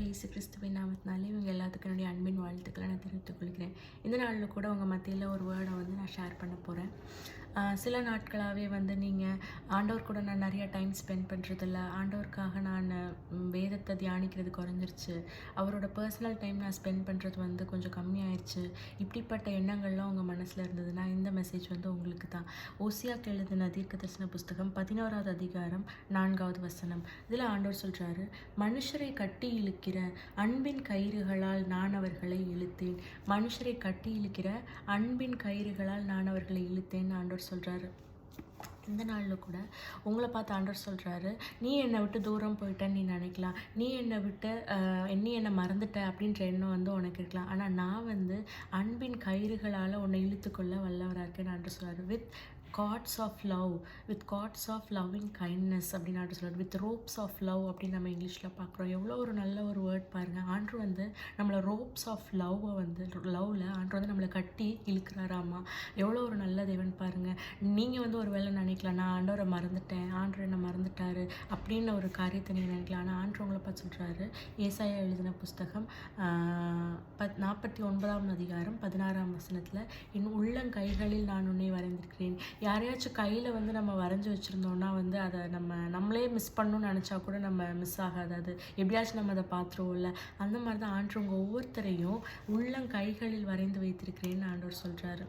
ஆண்டவராக இயேசு கிறிஸ்துவின் நாமத்தினாலே இவங்க எல்லாத்துக்கும் என்னுடைய அன்பின் வாழ்த்துக்களை நான் தெரிவித்துக் கொள்கிறேன். இந்த நாளில் கூட உங்கள் மத்தியில் ஒரு வேர்டை வந்து நான் ஷேர் பண்ண போகிறேன் சில நாட்களாகவே வந்து நீங்கள் ஆண்டவர் கூட நான் நிறைய டைம் ஸ்பெண்ட் பண்ணுறதில்ல ஆண்டவருக்காக நான் வேதத்தை தியானிக்கிறது குறைஞ்சிருச்சு. அவரோட பர்சனல் டைம் நான் ஸ்பெண்ட் பண்ணுறது வந்து கொஞ்சம் கம்மியாயிருச்சு. இப்படிப்பட்ட எண்ணங்கள்லாம் உங்கள் மனசில் இருந்ததுன்னா இந்த மெசேஜ் வந்து உங்களுக்கு தான். ஓசியாக்கு எழுதின தீர்க்க தரிசன புஸ்தகம் பதினோராவது அதிகாரம் நான்காவது வசனம். இதில் ஆண்டவர் சொல்கிறாரு மனுஷரை கட்டி இழுக்கிற அன்பின் கயிறுகளால் நான் அவர்களை இழுத்தேன். மனுஷரை கட்டி இழுக்கிற அன்பின் கயிறுகளால் நான் அவர்களை இழுத்தேன். ஆண்டவர் சொல்கிறாரு இந்த நாளில் கூட உங்களை பார்த்து ஆண்டவர் சொல்கிறாரு நீ என்னை விட்டு தூரம் போயிட்டேன்னு நீ நினைக்கலாம். நீ என்னை விட்டு நீ என்னை மறந்துட்ட அப்படின்ற எண்ணம் வந்து உனக்கு இருக்கலாம். ஆனால் நான் வந்து அன்பின் கயிறுகளால் உன்னை இழுத்துக்கொள்ள வல்லவராக இருக்கேன்னு ஆண்டர் சொல்கிறார் with cords of love with cords of loving kindness அப்படின்னு சொல்லுவார் வித் ரோப்ஸ் ஆஃப் லவ் அப்படின்னு நம்ம இங்கிலீஷில் பார்க்குறோம். எவ்வளோ ஒரு நல்ல ஒரு வேர்ட் பாருங்கள் ஆண்டு வந்து நம்மளை ரோப்ஸ் ஆஃப் லவ்வை வந்து லவ்வில் ஆண்டு வந்து நம்மளை கட்டி இழுக்கிறாராமா எவ்வளோ ஒரு நல்ல தேவன் பாருங்கள் நீங்கள் வந்து ஒரு வேளை நினைக்கலாம் நான் ஆண்டவரை மறந்துட்டேன் ஆண்டவர் என்னை மறந்துட்டாரு அப்படின்னு ஒரு காரியத்தை நீங்கள் நினைக்கலாம். ஆனால் ஆண்டு உங்களை பார்த்து சொல்கிறாரு ஏசாயா எழுதின புஸ்தகம் பத் நாற்பத்தி ஒன்பதாம் அதிகாரம் பதினாறாம் வசனத்தில் என் உள்ளங்கைகளில் நான் உன்னை வரைந்திருக்கிறேன். யாரையாச்சும் கையில் வந்து நம்ம வரைஞ்சி வச்சுருந்தோம்னா வந்து அதை நம்ம நம்மளே மிஸ் பண்ணணும்னு நினச்சா கூட நம்ம மிஸ் ஆகாது. அது எப்படியாச்சும் நம்ம அதை பார்த்துருவோம்ல. அந்த மாதிரி தான் ஆண்டவங்க ஒவ்வொருத்தரையும் உள்ளங்கைகளில் வரைந்து வைத்திருக்கிறேன்னு ஆண்டவர் சொல்கிறாரு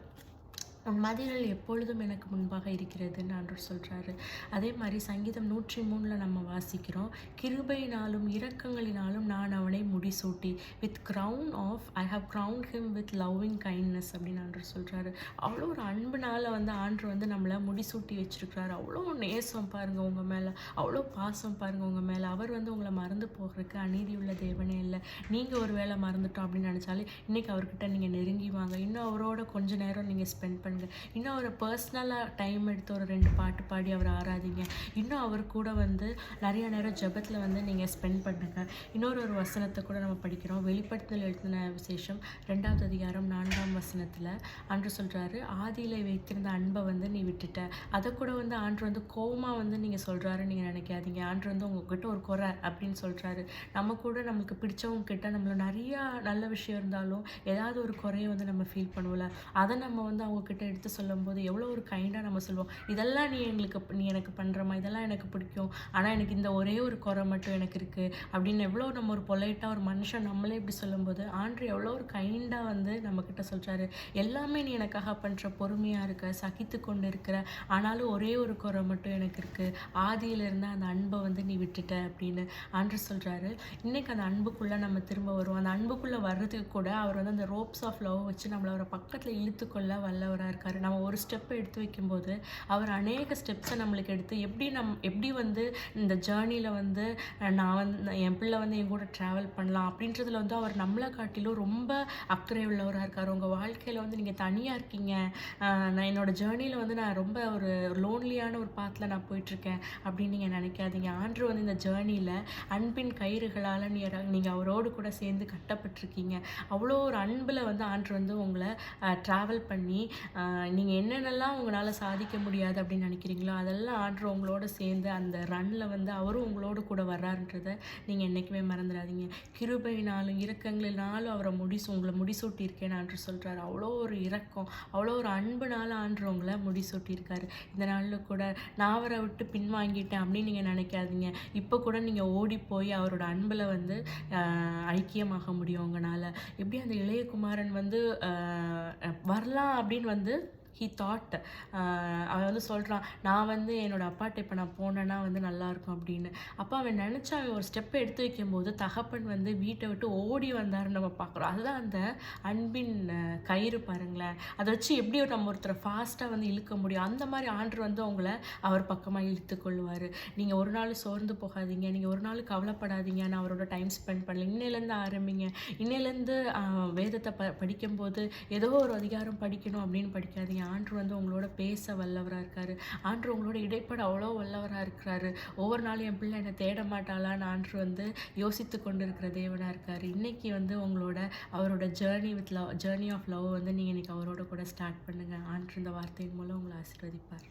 மதில்கள் எப்பொழுதும் எனக்கு முன்பாக இருக்கிறதுன்னு ஆண்டவர் சொல்கிறாரு அதே மாதிரி சங்கீதம் நூற்றி மூணில் நம்ம வாசிக்கிறோம். கிருபையினாலும் இரக்கங்களினாலும் நான் அவனை முடிசூட்டி with crown of I have crowned him with loving kindness அப்படின்னு ஆண்டவர் சொல்கிறாரு அவ்வளோ ஒரு அன்புனால் வந்து ஆண்டர் வந்து நம்மளை முடிசூட்டி வச்சுருக்கிறாரு. அவ்வளோ நேசம் பாருங்கள் உங்கள் மேலே. அவ்வளோ பாசம் பாருங்கள் உங்கள் மேலே. அவர் வந்து உங்களை மறந்து போகிறதுக்கு அநீதி உள்ள தேவனே இல்லை. நீங்கள் ஒரு வேளை மறந்துட்டோம் அப்படின்னு நினச்சாலே இன்றைக்கி அவர்கிட்ட நீங்கள் நெருங்கி வாங்க. இன்னும் அவரோட கொஞ்ச நேரம் நீங்கள் ஸ்பெண்ட் பண்ணி பண்ணுங்கள் இன்னும் அவரை பர்சனலாக டைம் எடுத்து ஒரு ரெண்டு பாட்டு பாடி அவரை ஆராதிங்க இன்னும் அவர் கூட வந்து நிறைய நேரம் ஜெபத்தில் வந்து நீங்கள் ஸ்பெண்ட் பண்ணுங்கள் இன்னொரு ஒரு வசனத்தை கூட நம்ம படிக்கிறோம். வெளிப்படுத்தல் எழுதின விசேஷம் ரெண்டாவது அதிகாரம் நான்காம் வசனத்தில் ஆண்டு சொல்கிறாரு ஆதியில் வைத்திருந்த அன்பை வந்து நீ விட்டுட்ட. அதை கூட வந்து ஆண்டு வந்து கோவமாக வந்து நீங்கள் சொல்கிறாரு நீங்கள் நினைக்காதீங்க. ஆண்டு வந்து உங்ககிட்ட ஒரு குறை அப்படின்னு சொல்கிறாரு நம்ம கூட நம்மளுக்கு பிடிச்சவங்க கிட்ட நம்மள நிறையா நல்ல விஷயம் இருந்தாலும் ஏதாவது ஒரு குறையை வந்து நம்ம ஃபீல் பண்ணுவோம்ல. அதை நம்ம வந்து அவங்க கிட்ட எடுத்து சொல்லும்போது எவ்வளோ ஒரு கைண்டாக நம்ம சொல்லுவோம். இதெல்லாம் நீ எங்களுக்கு நீ எனக்கு பண்ணுறமா இதெல்லாம் எனக்கு பிடிக்கும். ஆனால் எனக்கு இந்த ஒரே ஒரு குறை மட்டும் எனக்கு இருக்குது அப்படின்னு எவ்வளோ நம்ம ஒரு பொலைட்டாக ஒரு மனுஷன் நம்மளே இப்படி சொல்லும்போது ஆண்டு எவ்வளோ ஒரு கைண்டாக வந்து நம்மக்கிட்ட சொல்கிறாரு எல்லாமே நீ எனக்காக பண்ணுற பொறுமையாக இருக்க சகித்து கொண்டு இருக்கிற ஆனாலும் ஒரே ஒரு குறை மட்டும் எனக்கு இருக்குது ஆதியிலிருந்து அந்த அன்பை வந்து நீ விட்டுட்ட. அப்படின்னு ஆண்டு சொல்கிறாரு இன்னைக்கு அந்த அன்புக்குள்ளே நம்ம திரும்ப வருவோம். அந்த அன்புக்குள்ளே வர்றதுக்கு கூட அவர் வந்து அந்த ரோப்ஸ் ஆஃப் லவ் வச்சு நம்மளை அவரை பக்கத்தில் இழுத்துக்கொள்ள வல்லவராக இருக்கார். நம்ம ஒரு ஸ்டெப்பை எடுத்து வைக்கும்போது அவர் அநேக ஸ்டெப்ஸை நம்மளுக்கு எடுத்து எப்படி நம் எப்படி வந்து இந்த ஜேர்னியில் வந்து நான் வந்து என் பிள்ளை வந்து என் கூட ட்ராவல் பண்ணலாம் அப்படின்றதுல வந்து அவர் நம்மளை காட்டிலும் ரொம்ப அக்கறை உள்ளவராக இருக்கார். உங்கள் வாழ்க்கையில் வந்து நீங்கள் தனியாக இருக்கீங்க. நான் என்னோட ஜேர்னியில் வந்து நான் ரொம்ப ஒரு லோன்லியான ஒரு பாத்தில் நான் போயிட்டுருக்கேன் அப்படின்னு நீங்கள் நினைக்காதீங்க. ஆண்டு வந்து இந்த ஜேர்னியில் அன்பின் கயிறுகளால் நீங்கள் அவரோடு கூட சேர்ந்து கட்டப்பட்டிருக்கீங்க. அவ்வளோ ஒரு அன்பில் வந்து ஆண்டு வந்து உங்களை ட்ராவல் பண்ணி நீங்கள் என்னென்னலாம் உங்களால் சாதிக்க முடியாது அப்படின்னு நினைக்கிறீங்களோ அதெல்லாம் ஆர்டர் உங்களோட சேர்ந்து அந்த ரன்னில் வந்து அவரும் உங்களோட கூட வர்றாருன்றதை நீங்கள் என்றைக்குமே மறந்துடாதீங்க. கிருபையினாலும் இரக்கங்களினாலும் அவரை முடிசு உங்களை முடிசூட்டியிருக்கேன் ஆண்டு சொல்கிறாரு அவ்வளோ ஒரு இரக்கம் அவ்வளோ ஒரு அன்புனால ஆண்டு உங்களை முடிசூட்டியிருக்காரு. இந்த நாளில் கூட நான் அவரை விட்டு பின்வாங்கிட்டேன் அப்படின்னு நீங்கள் நினைக்காதீங்க. இப்போ கூட நீங்கள் ஓடி போய் அவரோட அன்பில் வந்து ஐக்கியமாக முடியும் உங்களால். எப்படி அந்த இளையகுமாரன் வந்து வரலாம் அப்படின்னு வந்து vardı. ஹீ தாட் அவன் வந்து சொல்கிறான் நான் வந்து என்னோடய அப்பாட்ட இப்போ நான் போனேன்னா வந்து நல்லாயிருக்கும் அப்படின்னு. அப்போ அவன் நினச்சா அவன் ஒரு ஸ்டெப்பை எடுத்து வைக்கும்போது தகப்பன் வந்து வீட்டை விட்டு ஓடி வந்தாருன்னு நம்ம பார்க்குறோம். அதுதான் அந்த அன்பின் கயிறு பாருங்களேன். அதை வச்சு எப்படி நம்ம ஒருத்தரை ஃபாஸ்ட்டாக வந்து இழுக்க முடியும்? அந்த மாதிரி ஆண்டு வந்து அவங்கள அவர் பக்கமாக இழுத்து கொள்வார். நீங்கள் ஒரு நாள் சோர்ந்து போகாதீங்க. நீங்கள் ஒரு நாள் கவலைப்படாதீங்க. நான் அவரோட டைம் ஸ்பெண்ட் பண்ணல. இன்னையிலேருந்து ஆரம்பிங்க. இன்னையிலேருந்து வேதத்தை ப படிக்கும்போது ஏதோ ஒரு அதிகாரம் படிக்கணும் அப்படின்னு படிக்காதீங்க. ஆண்டு வந்து உங்களோட பேச வல்லவராக இருக்காரு. ஆண்டு உங்களோட இடைப்பட அவ்வளோ வல்லவராக இருக்கிறாரு. ஒவ்வொரு நாளும் என் பிள்ளை என்னை தேட மாட்டாளான்னு ஆண்டு வந்து யோசித்து கொண்டு இருக்கிற தேவனாக இருக்காரு. இன்றைக்கி வந்து உங்களோட அவரோட journey with love journey of love வந்து நீங்கள் இன்றைக்கி அவரோட கூட ஸ்டார்ட் பண்ணுங்கள் ஆண்டு இந்த வார்த்தையின் மூலம் உங்களை ஆசீர்வதிப்பார்.